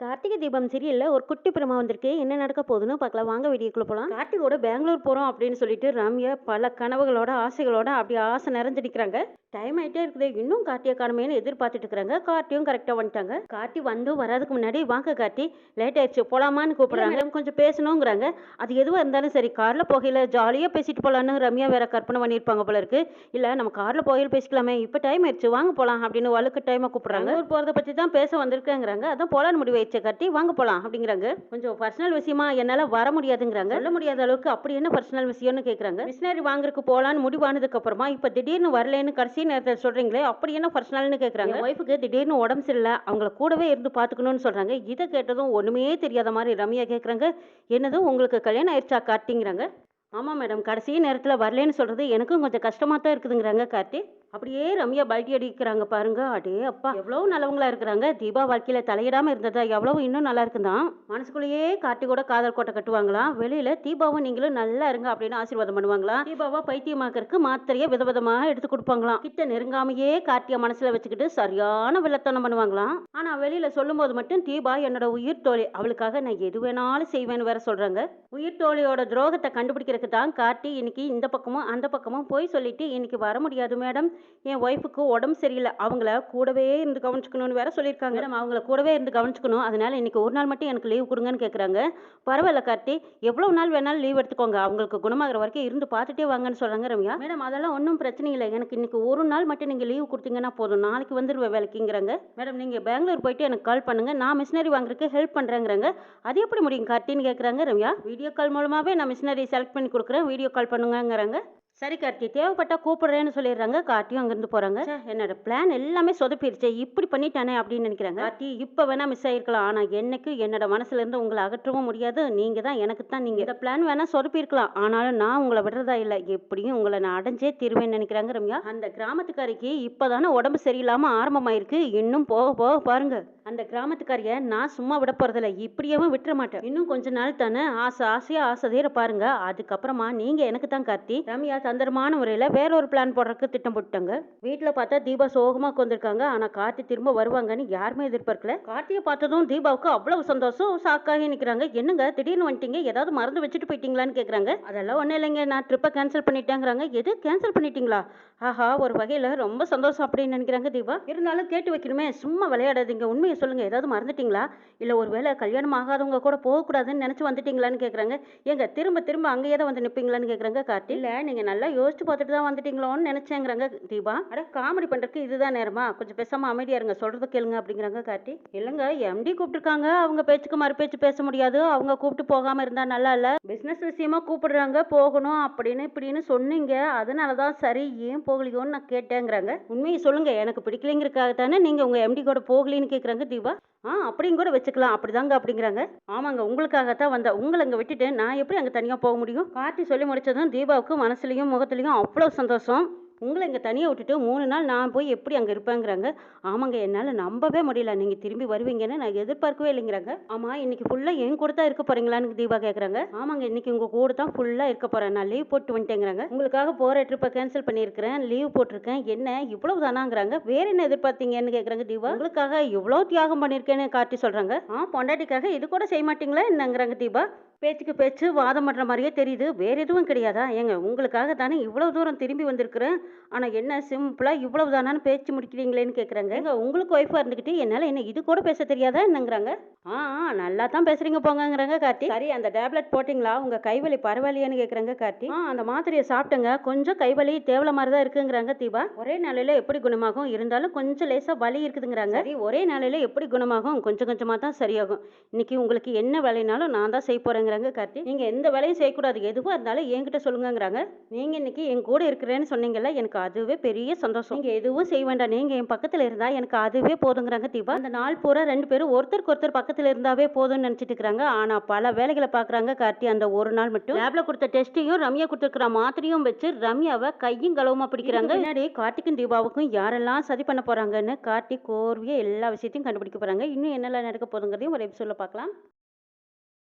கார்த்திகை தீபம் சீரியல்ல ஒரு குட்டி பிரமா வந்திருக்கு. என்ன நடக்க போகுதுன்னு பார்க்கலாம். வாங்க வீடியோக்குள்ள போகலாம் கார்த்திகோட பெங்களூர் போகிறோம் அப்படின்னு சொல்லிட்டு ரம்யா பல கனவுகளோட ஆசைகளோட அப்படி ஆசை நிறைஞ்சு நிற்கிறாங்க டைம் ஆகிட்டே இருக்குது. இன்னும் கார்த்தியை காணுமேனு எதிர்பார்த்துட்டு இருக்கிறாங்க. கார்த்தியும் கரெக்டாக வந்துட்டாங்க. கார்த்தி வந்தும் வராதுக்கு முன்னாடி வாங்க கார்த்தி லேட் ஆயிடுச்சு. போலாமான்னு கூப்பிடுறாங்க. கொஞ்சம் பேசணுங்கிறாங்க. அது எதுவாக இருந்தாலும் சரி. காரில் போகையில் ஜாலியாக பேசிட்டு போகலான்னு ரம்யா வேற கற்பனை பண்ணியிருப்பாங்க போல இருக்கு. இல்லை நம்ம காரில் போகையில் பேசிக்கலாமே. இப்போ டைம் ஆயிடுச்சு. வாங்க போகலாம் அப்படின்னு வழுக்கு டைமை கூப்பிடுறாங்க. போகிறத பற்றி தான் பேச வந்திருக்கேங்கிறாங்க. அதான் போலான்னு முடிவு வச்ச காட்டி வாங்க போகலாம் அப்படிங்கிறாங்க. கொஞ்சம் பர்சனல் விஷயமா என்னால் வர முடியாதுங்கிறாங்க. சொல்ல முடியாத அளவுக்கு அப்படி என்ன பர்சனல் விஷயம்னு கேட்குறாங்க மிஷினரி வாங்குறதுக்கு போகலான்னு முடிவானதுக்கு அப்புறமா இப்போ திடீர்னு வரலன்னு கடைசி நேரத்தில் சொல்கிறீங்களே அப்படி என்ன பர்சனல்னு கேட்குறாங்க ஒய்ஃபுக்கு திடீர்னு உடம்பு சரியில்லை அவங்கள கூடவே இருந்து பார்த்துக்கணும்னு சொல்கிறாங்க இதை கேட்டதும் ஒன்றுமே தெரியாத மாதிரி ரம்யா கேட்குறாங்க என்னதும் உங்களுக்கு கல்யாணம் ஆயிடுச்சா காட்டிங்கிறாங்க ஆமாம் மேடம் கடைசி நேரத்தில் வரலன்னு சொல்கிறது எனக்கும் கொஞ்சம் கஷ்டமாக தான் இருக்குதுங்கிறாங்க கார்த்தி. அப்படியே ரம்யா பல்டி அடிக்கிறாங்க பாருங்க. அடே அப்பா எவ்வளோ நல்லவங்களா இருக்கிறாங்க. தீபா வாழ்க்கையில் தலையிடாம இருந்ததா? எவ்வளவு இன்னும் நல்லா இருக்குதான் மனசுக்குள்ளேயே காட்டி கூட காதல் கோட்டை கட்டுவாங்களாம் வெளியில் தீபாவும் நீங்களும் நல்லா இருங்க அப்படின்னு ஆசீர்வாதம் பண்ணுவாங்களாம் தீபாவா பைத்தியமாக்கறதுக்கு மாத்திரையை விதவிதமாக எடுத்து கொடுப்பாங்களாம். கிட்ட நெருங்காமையே கார்த்தியை மனசில் வச்சுக்கிட்டு சரியான வில்லத்தனம் பண்ணுவாங்களாம். ஆனால் வெளியில் சொல்லும்போது மட்டும் தீபா என்னோட உயிர் தோழி அவளுக்காக நான் எது வேணாலும் செய்வேன்னு வேற சொல்கிறாங்க உயிர் தோழியோட துரோகத்தை கண்டுபிடிக்கிறதுக்கு தான் கார்த்தி இன்னைக்கு இந்த பக்கமும் அந்த பக்கமும் போய் சொல்லிட்டு இன்னைக்கு வர முடியாது மேடம். என் ஒய்ஃபுக்கு உடம்பு சரியில்லை. அவங்கள கூடவே இருந்து கவனிச்சுக்கணும்னு வேற சொல்லியிருக்காங்க. மேடம் அவங்கள கூடவே இருந்து கவனிச்சுக்கணும். அதனால இன்னைக்கு ஒரு நாள் மட்டும் எனக்கு லீவ் கொடுங்கன்னு கேட்குறாங்க பரவாயில்ல கார்த்தி எவ்வளோ நாள் வேணாலும் லீவ் எடுத்துக்கோங்க. அவங்களுக்கு குணமாகிற வரைக்கும் இருந்து பார்த்துட்டே வாங்கன்னு சொல்கிறாங்க ரம்யா. மேடம் அதெல்லாம் ஒன்றும் பிரச்சனை இல்லை. எனக்கு இன்னைக்கு ஒரு நாள் மட்டும் நீங்கள் லீவ் கொடுத்தீங்கன்னா போதும். நாளைக்கு வந்துடுவேன் வேலைக்குங்கிறாங்க. மேடம் நீங்கள் பெங்களூர் போயிட்டு எனக்கு கால் பண்ணுங்க. நான் மிஷினரி வாங்குறதுக்கு ஹெல்ப் பண்ணுறேங்கிறாங்க அது எப்படி முடியும் கார்த்தின்னு கேட்குறாங்க ரம்யா. வீடியோ கால் மூலமாகவே நான் மிஷினரி செலக்ட் பண்ணி கொடுக்குறேன். வீடியோ கால் பண்ணுங்கங்கிறாங்க. சரி கார்த்தி தேவைப்பட்டா கூப்பிடுறேன்னு சொல்லிடுறாங்க. கார்த்தியும் அங்கேருந்து போகிறாங்க என்னோட பிளான் எல்லாமே சொதப்பிடுச்சு. இப்படி பண்ணிட்டானே அப்படின்னு நினைக்கிறாங்க. கார்த்தி இப்போ வேணா மிஸ் ஆயிருக்கலாம். ஆனால் என்னைக்கு என்னோட மனசுல இருந்து உங்களை அகற்றவும் முடியாது. நீங்கள் தான் எனக்கு தான் நீங்கள் இந்த பிளான் வேணா சொதப்பிருக்கலாம் ஆனாலும் நான் உங்களை விடுறதா இல்லை. எப்படியும் உங்களை நான் அடைஞ்சே தீருவேன்னு நினைக்கிறாங்க ரம்யா. அந்த கிராமத்துக்காரிக்கு இப்போதானே உடம்பு சரியில்லாமல் ஆரம்பமாயிருக்கு. இன்னும் போக போக பாருங்க. அந்த கிராமத்துக்காரிய நான் சும்மா விட போறதில்ல இப்படியேவும் விட்டுற மாட்டேன் இன்னும் கொஞ்ச நாள் தானே ஆசை ஆசையா ஆசை தீர பாருங்க. அதுக்கப்புறமா நீங்க எனக்கு தான் கார்த்தி ரம்யா தந்திரமான முறையில் வேற ஒரு பிளான் போடுறதுக்கு திட்டம் போட்டாங்க வீட்டில் பார்த்தா தீபா சோகமாக கொண்டிருக்காங்க ஆனால் கார்த்தி திரும்ப வருவாங்கன்னு யாருமே எதிர்பார்க்கல. கார்த்தியை பார்த்ததும் தீபாவுக்கு அவ்வளவு சந்தோஷம் சாக்காகி நிற்கிறாங்க என்னங்க திடீர்னு வந்துட்டீங்க? ஏதாவது மறந்து வச்சுட்டு போயிட்டீங்களான்னு கேட்குறாங்க அதெல்லாம் ஒன்றும் இல்லைங்க நான் ட்ரிப்பை கேன்சல் பண்ணிட்டேங்கிறாங்க. எது கேன்சல் பண்ணிட்டீங்களா? ஆஹா ஒரு வகையில் ரொம்ப சந்தோஷம் அப்படின்னு நினைக்கிறாங்க தீபா. இருந்தாலும் கேட்டு வைக்கணுமே சும்மா விளையாடாதீங்க. உண்மையை சொல்லுங்க. ஏதாவது மறந்துட்டீங்களா? இல்லை ஒரு வேளை கல்யாணம் ஆகாதவங்க கூட போகக்கூடாதுன்னு நினச்சி வந்துட்டீங்களான்னு கேட்குறாங்க ஏங்க திரும்ப திரும்ப அங்கேயே தான் வந்து நிற்பீங்களான்னு கேட்குறாங்க கார்த்தி? இல்லை நீங்கள் நல்லா யோசிச்சு பார்த்துட்டு தான் வந்துட்டீங்களோன்னு நினச்சேங்கிறாங்க தீபா. அட காமெடி பண்ணுறதுக்கு இதுதான் நேரமா? கொஞ்சம் பேசாமல் அமைதியாக இருங்க. சொல்கிறத கேளுங்க அப்படிங்கிறாங்க கார்த்தி. இல்லைங்க எம்டி கூப்பிட்டுருக்காங்க. அவங்க பேச்சுக்கு மறுபேச்சு பேச முடியாது. அவங்க கூப்பிட்டு போகாமல் இருந்தால் நல்லா இல்லை. பிஸ்னஸ் விஷயமா கூப்பிடுறாங்க. போகணும் அப்படின்னு இப்படின்னு சொன்னீங்க. அதனால தான் சரி ஏன் போகலையோன்னு நான் கேட்டேங்கிறாங்க. உண்மையை சொல்லுங்க. எனக்கு பிடிக்கலைங்கிறதுக்காக தானே நீங்கள் உங்கள் எம்டி கூட போகலின்னு கேட்குறாங்க தீபா? ஆ அப்படியும் கூட வச்சுக்கலாம். அப்படிதாங்க அப்படிங்கிறாங்க. ஆமாங்க உங்களுக்காகத்தான் வந்த உங்களை அங்கே விட்டுட்டு நான் எப்படி அங்கே தனியாக போக முடியும்? கார்த்தி சொல்லி முடிச்சதும் தீபாவுக்கு மனசுலையும் முகத்துலையும் அவ்வளோ சந்தோஷம். உங்களை இங்கே தனியாக விட்டுட்டு மூணு நாள் நான் போய் எப்படி அங்கே இருப்பேங்கிறாங்க? ஆமாங்க என்னால் நம்பவே முடியல. நீங்கள் திரும்பி வருவீங்கன்னு நான் எதிர்பார்க்கவே இல்லைங்கிறாங்க. ஆமாம் இன்னைக்கு ஃபுல்லாக என் கூட தான் இருக்க போகிறீங்களான்னு தீபா கேட்குறாங்க ஆமாங்க இன்னைக்கு உங்கள் கூட தான் ஃபுல்லாக இருக்க போகிறேன் நான் லீவ் போட்டு வந்துட்டேங்கிறாங்க. உங்களுக்காக போகிற ட்ரிப்பை கேன்சல் பண்ணியிருக்கிறேன். லீவ் போட்டிருக்கேன். என்ன? இவ்வளவு தானாங்கிறாங்க. வேறு என்ன எதிர்பார்த்தீங்கன்னு கேட்குறாங்க தீபா. உங்களுக்காக இவ்வளோ தியாகம் பண்ணியிருக்கேன்னு காட்டி சொல்கிறாங்க ஆ பொண்டாட்டிக்காக இது கூட செய்ய மாட்டீங்களா என்னங்கிறாங்க தீபா. பேச்சுக்கு பேச்சு வாதம் பண்ணுற மாதிரியே தெரியுது. வேறு எதுவும் கிடையாதா? ஏங்க உங்களுக்காக தானே இவ்வளோ தூரம் திரும்பி வந்திருக்கிறேன். ஆனால் என்ன சிம்பிளாக இவ்வளவு தானான்னு பேச்சு முடிக்கிறீங்களேன்னு கேட்குறாங்க ஏங்க உங்களுக்கு ஒய்ஃபாக இருந்துக்கிட்டு என்னால் என்ன இது கூட பேச தெரியாதா என்னங்கிறாங்க? ஆ ஆ நல்லா தான் பேசுறீங்க போங்கங்கிறாங்க கார்த்தி. சரி அந்த டேப்லெட் போட்டிங்களா? உங்கள் கைவலி பரவாயில்லையான்னு கேட்குறாங்க கார்த்தி. ஆ அந்த மாத்திரையை சாப்பிட்டேங்க. கொஞ்சம் கைவலி தேவலை மாதிரி தான் இருக்குங்கிறாங்க தீபா. ஒரே நாளையில் எப்படி குணமாகும்? இருந்தாலும் கொஞ்சம் லேசாக வலி இருக்குதுங்கிறாங்க. சரி ஒரே நாளையில் எப்படி குணமாகும்? கொஞ்சம் கொஞ்சமாக தான் சரியாகும். இன்னைக்கு உங்களுக்கு என்ன வேலைனாலும் நான் தான் செய்ய போகிறேங்கிறாங்க கார்த்தி. நீங்கள் எந்த வேலையும் செய்யக்கூடாது. எதுவாக இருந்தாலும் என்கிட்ட சொல்லுங்கங்கிறாங்க. நீங்கள் இன்னைக்கு என் கூட இருக்கிறேன்னு சொன்னீங்கல்ல எனக்கு அதுவே பெரிய சந்தோஷம். நீங்கள் எதுவும் செய்ய வேண்டாம். நீங்கள் என் பக்கத்தில் இருந்தால் எனக்கு அதுவே போதுங்கிறாங்க தீபா. அந்த நாள் பூரா ரெண்டு பேரும் ஒருத்தருக்கு ஒருத்தர் பக்கத்தில் இருந்தாவே போதும்னு நினச்சிட்டு இருக்கிறாங்க ஆனால் பல வேலைகளை பார்க்குறாங்க கார்த்தி அந்த ஒரு நாள் மட்டும். லேப்ல கொடுத்த டெஸ்ட்டையும் ரம்யா கொடுத்துருக்கிற மாத்திரையும் வச்சு ரம்யாவை கையும் களவுமா பிடிக்கிறாங்க. பின்னாடி கார்த்திக்கும் தீபாவுக்கும் யாரெல்லாம் சதி பண்ண போகிறாங்கன்னு கார்த்திக் கோர்வையாக எல்லா விஷயத்தையும் கண்டுபிடிக்க போகிறாங்க இன்னும் என்னெல்லாம் நடக்க போகுதுங்கிறதையும் ஒரு எபிசோடில் பார்க்கலாம்.